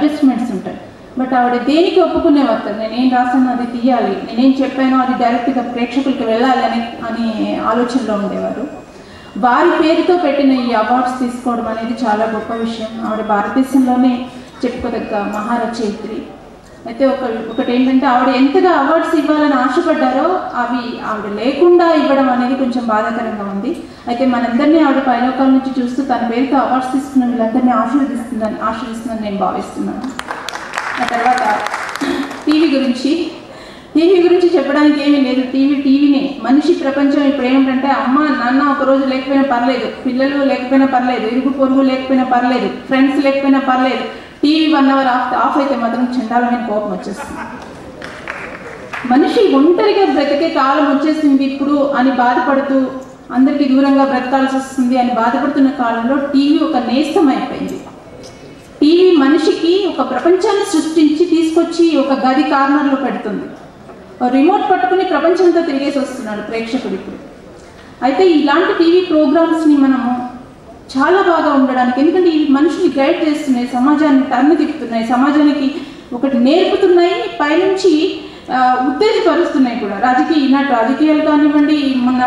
Adjustments ఉంటాయి. But ఆవిడ దేనికి ఒప్పుకునేవారు కాదు. నేనేం రాసాను అది తీయాలి. నేనేం చెప్పానో అది డైరెక్ట్గా ప్రేక్షకులకు వెళ్ళాలి అని అని ఆలోచనలో ఉండేవారు. వారి పేరుతో పెట్టిన ఈ అవార్డ్స్ తీసుకోవడం అనేది చాలా గొప్ప విషయం. ఆవిడ భారతదేశంలోనే చెప్పుకోదగ్గ మహారచయిత్రి. అయితే ఒక ఒకటి ఏంటంటే ఆవిడ ఎంతగా అవార్డ్స్ ఇవ్వాలని ఆశపడ్డారో అవి ఆవిడ లేకుండా ఇవ్వడం అనేది కొంచెం బాధాకరంగా ఉంది. అయితే మనందరినీ ఆవిడ పైలోకాల నుంచి చూస్తూ తన పేరుతో అవార్డ్స్ తీసుకున్న వీళ్ళందరినీ ఆశీర్వదిస్తుందని ఆశీర్దిస్తుందని నేను భావిస్తున్నాను. ఆ తర్వాత టీవీ గురించి. టీవీ గురించి చెప్పడానికి ఏమీ లేదు. టీవీ టీవీనే. మనిషి ప్రపంచం ఇప్పుడు ఏమిటంటే అమ్మ నాన్న ఒక రోజు లేకపోయినా పర్లేదు. పిల్లలు లేకపోయినా పర్లేదు. ఇరుగు పొరుగు లేకపోయినా పర్లేదు. ఫ్రెండ్స్ లేకపోయినా పర్లేదు. TV one hour off off అయితే మాత్రం చండాలమైన కోపం వచ్చేస్తుంది. మనిషి ఒంటరిగా బ్రతికే కాలం వచ్చేసింది ఇప్పుడు అని బాధపడుతూ అందరికీ దూరంగా బ్రతకాల్సి వస్తుంది అని బాధపడుతున్న కాలంలో టీవీ ఒక నేస్తం అయిపోయింది. టీవీ మనిషికి ఒక ప్రపంచాన్ని సృష్టించి తీసుకొచ్చి ఒక గది కార్నర్లో పెడుతుంది. రిమోట్ పట్టుకుని ప్రపంచంతో తిరిగేసి వస్తున్నాడు ప్రేక్షకుడు ఇప్పుడు. అయితే ఇలాంటి టీవీ ప్రోగ్రామ్స్ని మనము చాలా బాగా ఉండడానికి. ఎందుకంటే ఇవి మనుషుని గైడ్ చేస్తున్నాయి సమాజాన్ని తన్ను తిప్పుతున్నాయి సమాజానికి ఒకటి నేర్పుతున్నాయి పైనుంచి ఉత్తేజపరుస్తున్నాయి కూడా. రాజకీయ ఈనాటి రాజకీయాలు కానివ్వండి మన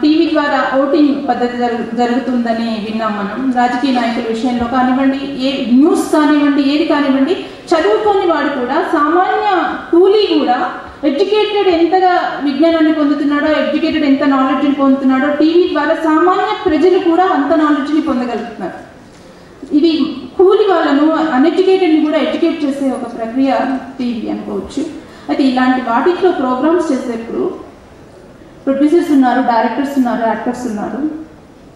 టీవీ ద్వారా ఓటింగ్ పద్ధతి జరుగు జరుగుతుందని విన్నాం మనం. రాజకీయ నాయకుల విషయంలో కానివ్వండి ఏ న్యూస్ కానివ్వండి ఏది కానివ్వండి చదువుకోని వాడు కూడా సామాన్య కూలీ కూడా ఎడ్యుకేటెడ్ ఎంతగా విజ్ఞానాన్ని పొందుతున్నాడో ఎడ్యుకేటెడ్ ఎంత నాలెడ్జ్ని పొందుతున్నాడో టీవీ ద్వారా సామాన్య ప్రజలు కూడా అంత నాలెడ్జ్ని పొందగలుగుతున్నారు. ఇది కూలి వాళ్ళను అన్ఎడ్యుకేటెడ్ని కూడా ఎడ్యుకేట్ చేసే ఒక ప్రక్రియ టీవీ అనుకోవచ్చు. అయితే ఇలాంటి వాటిలో ప్రోగ్రామ్స్ చేసేప్పుడు ప్రొడ్యూసర్స్ ఉన్నారు డైరెక్టర్స్ ఉన్నారు యాక్టర్స్ ఉన్నారు.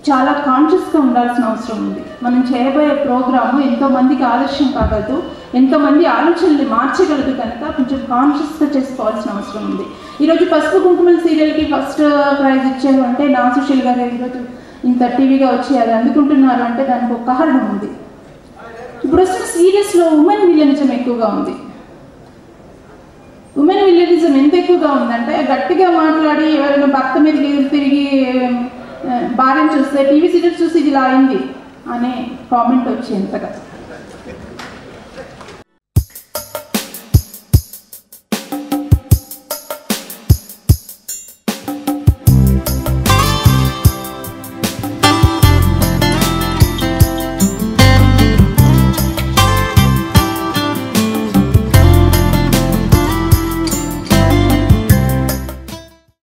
చాలా కాన్షియస్గా ఉండాల్సిన అవసరం ఉంది. మనం చేయబోయే ప్రోగ్రాము ఎంతోమందికి ఆలస్యం కాగలదు. ఎంతోమంది ఆలోచనలు మార్చగలదు కనుక కొంచెం కాన్షియస్గా చేసుకోవాల్సిన అవసరం ఉంది. ఈరోజు పసుపు కుంకుమల సీరియల్కి ఫస్ట్ ప్రైజ్ ఇచ్చారు అంటే నా సుశీల్ గారు ఈరోజు ఇంత టీవీగా వచ్చి అది అందుకుంటున్నారు అంటే దానికి ఒక కారణం ఉంది. ఇప్పుడు వస్తున్న సీరియస్లో ఉమెన్ విలనిజం ఎక్కువగా ఉంది. ఉమెన్ విలనిజం ఎంత ఎక్కువగా ఉందంటే గట్టిగా మాట్లాడి ఎవరైనా భర్త మీద తిరిగి భార్యను చూస్తే టీవీ సీరియల్స్ చూసి ఇది ఇలా అయింది అనే కామెంట్ వచ్చేంతగా